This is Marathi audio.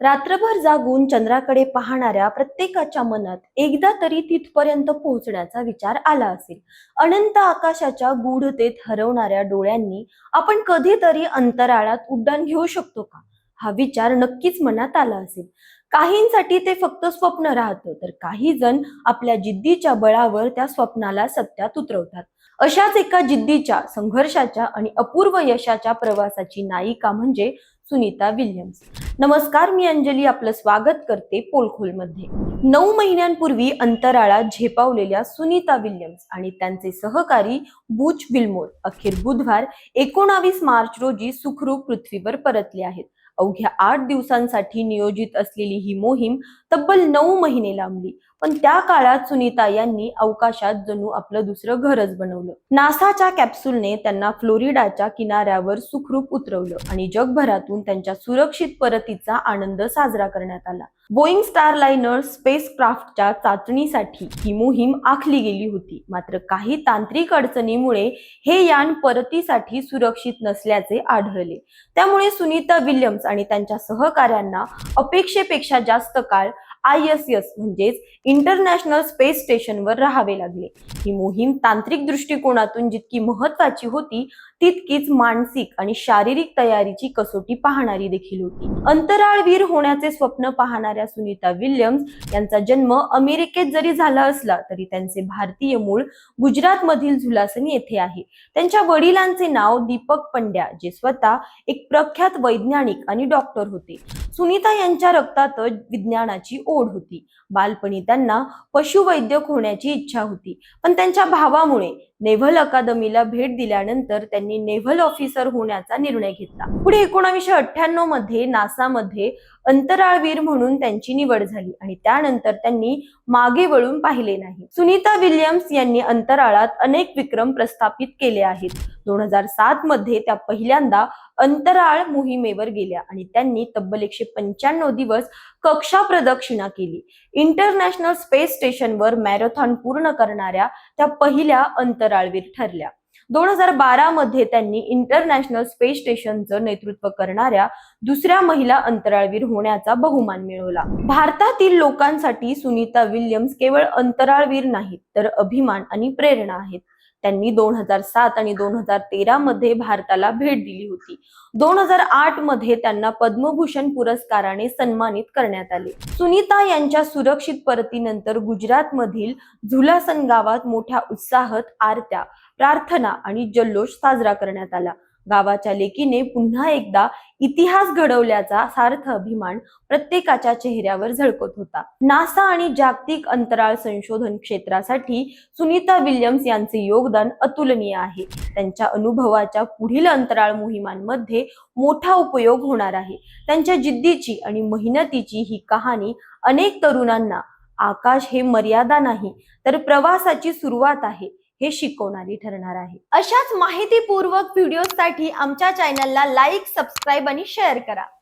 रात्रभर जागून चंद्राकडे पाहणाऱ्या प्रत्येकाच्या मनात एकदा तरी तिथपर्यंत पोहोचण्याचा विचार आला असेल. अनंत आकाशाच्या गूढतेत हरवणाऱ्या डोळ्यांनी आपण कधीतरी अंतराळात उड्डाण घेऊ शकतो का? हा विचार नक्कीच मनात आला असेल. काहींसाठी ते फक्त स्वप्न राहतं तर काही जण आपल्या जिद्दीच्या बळावर त्या स्वप्नाला सत्यात उतरवतात. अशाच एका जिद्दीच्या संघर्षाच्या आणि अपूर्व यशाच्या प्रवासाची नायिका म्हणजे सुनीता विल्यम्स. नमस्कार मी अंजली आपलं स्वागत करते पोलखोलमध्ये. नऊ महिन्यांपूर्वी अंतराळात झेपावलेल्या सुनीता विल्यम्स आणि त्यांचे सहकारी बुच विल्मोर अखेर बुधवार एकोणावीस मार्च रोजी सुखरूप पृथ्वीवर परतले आहेत. अवघ्या आठ दिवसांसाठी नियोजित असलेली ही मोहीम तब्बल नऊ महिने लांबली. पण त्या काळात सुनीता यांनी अवकाशात जणू आपलं दुसरं घरच बनवलं. नासाच्या कॅप्सूलने त्यांना फ्लोरिडाच्या किनाऱ्यावर सुखरूप उतरवलं आणि जगभरातून त्यांच्या सुरक्षित परतीचा आनंद साजरा करण्यात आला. बोईंग स्टार लाइनर स्पेसक्राफ्टच्या चाचणीसाठी ही मोहीम आखली गेली होती. मात्र काही तांत्रिक अडचणीमुळे हे यान परतीसाठी सुरक्षित नसल्याचे आढळले. त्यामुळे सुनीता विल्यम्स आणि त्यांच्या सहकाऱ्यांना अपेक्षेपेक्षा जास्त काळ आय एस एस म्हणजेच इंटरनॅशनल स्पेस स्टेशनवर राहावे लागले. ही मोहीम तांत्रिक दृष्टिकोनातून जितकी महत्वाची होती तितकीच मानसिक आणि शारीरिक तयारीची कसोटी पाहणारी देखील होती. अंतराळवीर होण्याचे स्वप्न पाहणाऱ्या सुनीता विल्यम्स यांचा जन्म अमेरिकेत जरी झाला असला तरी त्यांचे भारतीय मूळ गुजरात मधील झुलासनी येथे आहे. त्यांच्या वडिलांचे नाव दीपक पंड्या जे स्वतः एक प्रख्यात वैज्ञानिक आणि डॉक्टर होते. सुनीता यांच्या रक्तातच विज्ञानाची ओढ होती. बालपणी त्यांना पशुवैद्यक होण्याची इच्छा होती. पण त्यांच्या भावामुळे नेव्हल अकादमीला भेट दिल्यानंतर त्यांनी नेव्हल ऑफिसर होण्याचा निर्णय घेतला. पुढे एकोणावीसशे अठ्ठ्याण्णवमध्ये नासामध्ये अंतराळवीर म्हणून त्यांची निवड झाली आणि त्यानंतर त्यांनी मागे वळून पाहिले नाही. सुनीता विल्यम्स यांनी अंतराळात अनेक विक्रम प्रस्थापित केले आहेत. दोन हजार सात मध्ये त्या पहिल्यांदा अंतराळ मोहिमेवर गेल्या आणि त्यांनी तब्बल एकशे पंच्याण्णव दिवस कक्षा प्रदक्षिणा केली. इंटरनॅशनल स्पेस स्टेशनवर मॅरेथॉन पूर्ण करणाऱ्या त्या पहिल्या अंतराळवीर ठरल्या. दोन हजार बारा मध्ये त्यांनी इंटरनॅशनल स्पेस स्टेशनचं नेतृत्व करणाऱ्या दुसऱ्या महिला अंतराळवीर होण्याचा बहुमान मिळवला. भारतातील लोकांसाठी सुनीता विल्यम्स केवळ अंतराळवीर नाहीत तर अभिमान आणि प्रेरणा आहेत. त्यांनी दोन हजार सात आणि दोन हजार तेरा मध्ये भारताला भेट दिली होती. दोन हजार आठमध्ये त्यांना पद्मभूषण पुरस्काराने सन्मानित करण्यात आले. सुनीता यांच्या सुरक्षित परतीनंतर गुजरात मधील झुलासन गावात मोठ्या उत्साहात आरत्या प्रार्थना आणि जल्लोष साजरा करण्यात आला. गावाच्या लेकीने पुन्हा एकदा इतिहास घडवल्याचा सार्थ अभिमान प्रत्येकाच्या चेहऱ्यावर झळकत होता. नासा आणि जागतिक अंतराळ संशोधन क्षेत्रासाठी सुनीता विल्यम्स यांचे योगदान अतुलनीय आहे. त्यांच्या अनुभवाच्या पुढील अंतराळ मोहिमांमध्ये मोठा उपयोग होणार आहे. त्यांच्या जिद्दीची आणि मेहनतीची ही कहाणी अनेक तरुणांना आकाश हे मर्यादा नाही तर प्रवासाची सुरुवात आहे. हे शिकवणारी ठरणार आहे. अशाच माहितीपूर्वक व्हिडिओसाठी आमच्या चॅनलला लाईक सबस्क्राईब आणि शेअर करा.